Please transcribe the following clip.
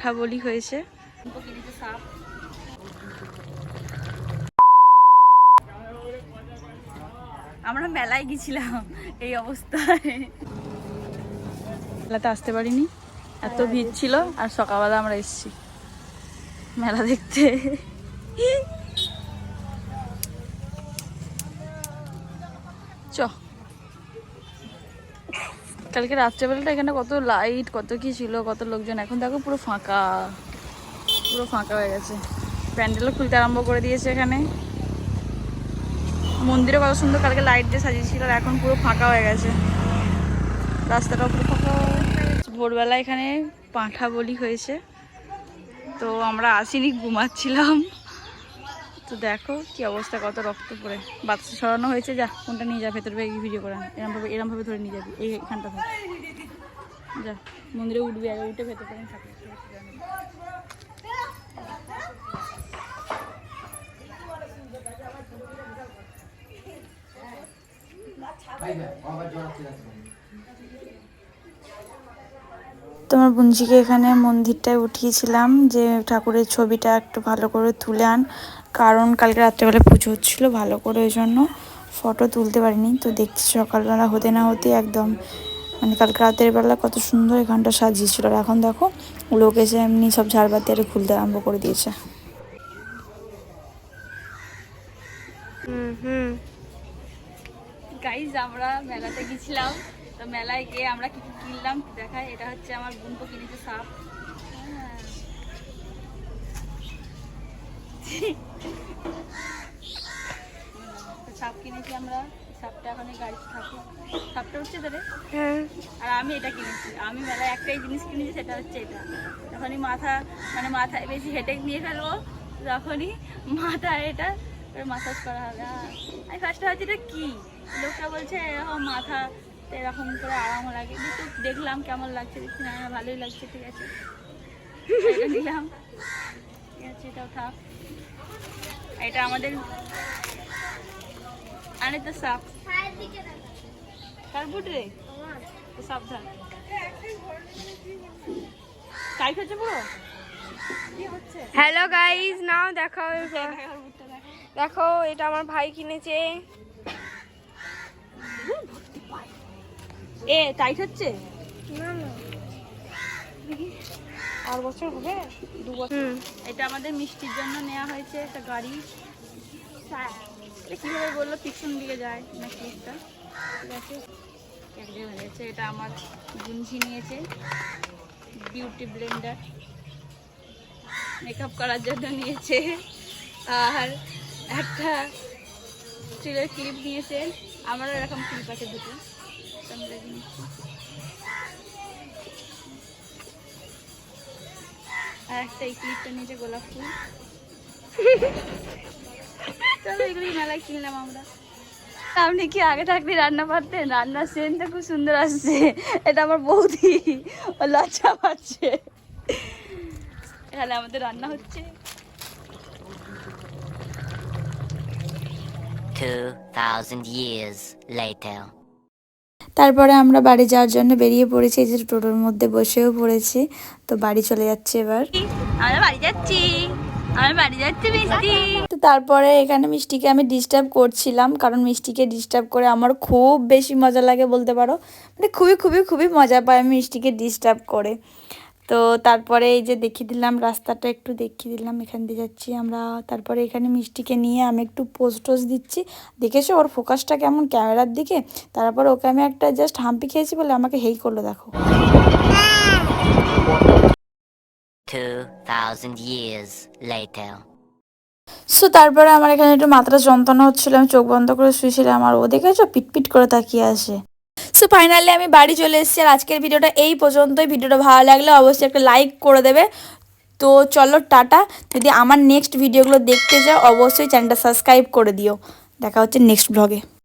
পাঁঠা বলি হয়েছে। আমরা মেলায় গেছিলাম এই অবস্থায়। মেলাতে আসতে পারিনি। এত ভিড় ছিল আর সকালবেলা আমরা এসেছি মেলা দেখতে। চ। কালকে রাত্রেবেলাটা এখানে কত লাইট কত কি ছিল, কত লোকজন। এখন দেখো পুরো ফাঁকা। পুরো ফাঁকা হয়ে গেছে। প্যান্ডেলও খুলতে আরম্ভ করে দিয়েছে এখানে। মন্দিরে কত সুন্দর কালকে লাইট দিয়ে সাজিয়েছিল আর এখন পুরো ফাঁকা হয়ে গেছে। রাস্তাটাও পুরো ফাঁকা ভোরবেলা এখানে পাঁঠা বলি হয়েছে। তো আমরা আসিনি, ঘুমাচ্ছিলাম। তো দেখো কি অবস্থা, কত রক্ত পড়ে। বাচ্চা সরানো হয়েছে, যা কোনটা নিয়ে যা, ভেতরে ভিডিও করা। এরমভাবে এরমভাবে ধরে নিয়ে যাবি। এই এখানটা থাক। যা, মন্দিরে উঠবি, আগে উঠে ভেতর থাকবে তোমার বুঞ্জিকে এখানে মন্দিরটায় উঠিয়েছিলাম যে ঠাকুরের ছবিটা একটু ভালো করে তুলে আন। কারণ কালকে রাত্রেবেলা পুজো হচ্ছিল ভালো করে ওই জন্য ফটো তুলতে পারিনি। তো দেখছি সকালবেলা হতে না হতে একদম মানে কালকে রাতের বেলা কত সুন্দর এখানটা সাজিয়েছিল। আর এখন দেখো লোক এসে এমনি সব ঝাড়বাতি আর খুলতে আরম্ভ করে দিয়েছে। আমরা মেলাতে গেছিলাম। তো মেলায় গিয়ে আমরা কিনলাম দেখাই। এটা হচ্ছে আমার বোনকে কিনেছে সাপ। সাপ কিনেছি আমরা। সাপটা এখন গাড়িতে সাপটা উঠছে রে আর আমি এটা কিনেছি। আমি মেলায় একটাই জিনিস কিনেছি সেটা হচ্ছে এটা। যখনই মাথা মানে মাথায় বেশি হেঁটে নিয়ে ফেলব তখনই মাথা এটা মাসাজ করা হবে। আমি ফার্স্টে ভাবছি এটা কী? লোকটা বলছে এরকম মাথা এরকম করে আরাম লাগে। কিন্তু দেখলাম কেমন লাগছে দেখছি না ভালোই লাগছে ঠিক আছে। নিলাম। ঠিক আছে এটাও থাক। এটা আমাদের আরে তো সাপ। কার বুট রে। তো সাবধান। হচ্ছে পুরো? হ্যালো গাইজ নাও দেখো দেখা ওর বুটটা দেখা দেখো এটা আমার ভাই কিনেছে। এ টাইট হচ্ছে? আর বছর হবে? দু বছর? এটা আমাদের মিষ্টির জন্য নেওয়া হয়েছে একটা গাড়ি। এটা কীভাবে বলল? পিছন দিকে যায় না ক্লিপটা ঠিক আছে। হয়েছে এটা আমার গুঞ্জি নিয়েছে। Beauty Blender. মেকআপ করার জন্য নিয়েছে। আর একটা স্টিলের ক্লিপ নিয়েছে। আমারও এরকম ক্লিপ আছে দুটো। তো আর একটা এই ক্লিপটা নিচে গোলাপ ফুল। চলো এগুলি মেলায় কিনলাম আমরা। আপনি কি আগে থাকলে রান্না পারতেন? রান্নার সেন্টটা খুব সুন্দর আসছে। এটা আমার বৌদি। ও লজ্জা পাচ্ছে। এখানে আমাদের রান্না হচ্ছে। 2,000 years later. তারপরে আমরা বাড়ি যাওয়ার জন্য বেরিয়ে পড়েছি যে টোটোর মধ্যে বসেও পড়েছি। তো বাড়ি চলে যাচ্ছে এবার। আমরা বাড়ি যাচ্ছি আমরা বাড়ি যাচ্ছি মিষ্টি। তো তারপরে এখানে মিষ্টিকে আমি ডিস্টার্ব করছিলাম কারণ মিষ্টিকে ডিস্টার্ব করে আমার খুব বেশি মজা লাগে বলতে পারো। মানে খুবই খুবই খুবই মজা পায় আমি মিষ্টিকে ডিস্টার্ব করে। তো তারপরে এই যে দেখিয়ে দিলাম রাস্তাটা একটু দেখিয়ে দিলাম এখান দিয়ে যাচ্ছি আমরা। তারপরে এখানে মিষ্টিকে নিয়ে আমি একটু পোস্ট টোজ দিচ্ছি। দেখেছ ওর ফোকাসটা কেমন ক্যামেরার দিকে? তারপর ওকে আমি একটা জাস্ট হাম্পি খেয়েছি বলে আমাকে হেই করল দেখো। 2,000 years later. সো তারপরে আমার এখানে একটু মাথাটা যন্ত্রণা হচ্ছিল আমি চোখ বন্ধ করে শুয়েছিলাম আর ও দেখেছ পিটপিট করে তাকিয়ে আসে সো ফাইনালি আমি বাড়ি চলে এসেছি আর আজকের ভিডিওটা এই পর্যন্তই। ভিডিওটা ভালো লাগলে অবশ্যই একটা লাইক করে দেবে। তো চলো, টাটা। যদি আমার নেক্সট ভিডিওগুলো দেখতে চাও অবশ্যই চ্যানেলটা সাবস্ক্রাইব করে দিও। দেখা হচ্ছে নেক্সট ব্লগে